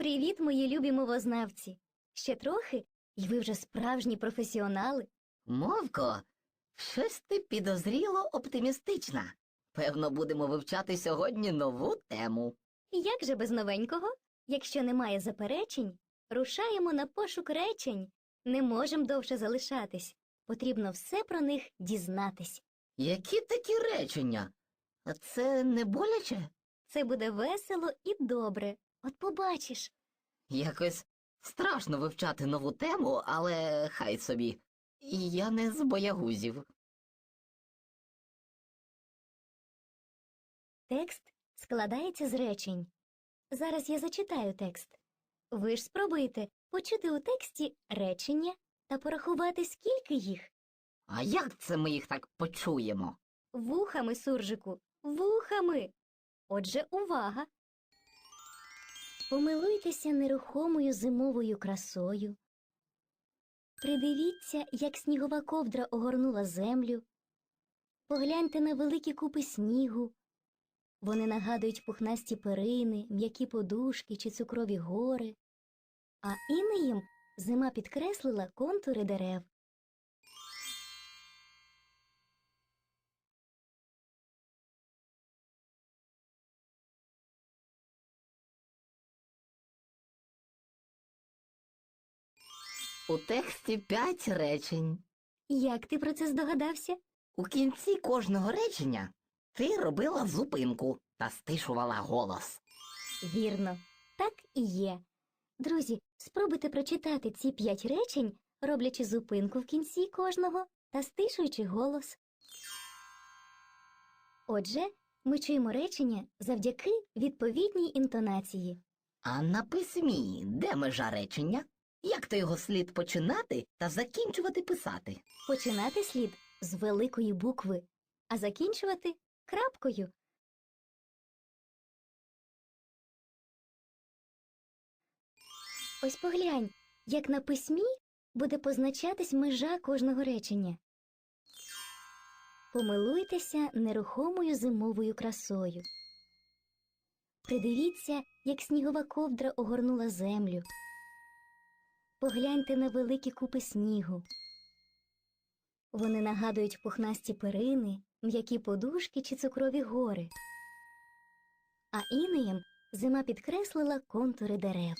Привіт, мої любі мовознавці! Ще трохи, і ви вже справжні професіонали. Мовко, щось ти підозріло оптимістична. Певно, будемо вивчати сьогодні нову тему. Як же без новенького? Якщо немає заперечень, рушаємо на пошук речень. Не можемо довше залишатись. Потрібно все про них дізнатись. Які такі речення? А це не боляче? Це буде весело і добре. От побачиш. Якось страшно вивчати нову тему, але хай собі. Я не з боягузів. Текст складається з речень. Зараз я зачитаю текст. Ви ж спробуєте почути у тексті речення та порахувати, скільки їх. А як це ми їх так почуємо? Вухами, суржику, вухами. Отже, увага. Помилуйтеся нерухомою зимовою красою. Придивіться, як снігова ковдра огорнула землю. Погляньте на великі купи снігу. Вони нагадують пухнасті перини, м'які подушки чи цукрові гори. А інеєм зима підкреслила контури дерев. У тексті п'ять речень. Як ти про це здогадався? У кінці кожного речення ти робила зупинку та стишувала голос. Вірно, так і є. Друзі, спробуйте прочитати ці п'ять речень, роблячи зупинку в кінці кожного та стишуючи голос. Отже, ми чуємо речення завдяки відповідній інтонації. А на письмі де межа речення? Як то його слід починати та закінчувати писати? Починати слід з великої букви, а закінчувати крапкою. Ось поглянь, як на письмі буде позначатись межа кожного речення. Помилуйтеся нерухомою зимовою красою. Придивіться, як снігова ковдра огорнула землю. Погляньте на великі купи снігу. Вони нагадують пухнасті перини, м'які подушки чи цукрові гори. А інеєм зима підкреслила контури дерев.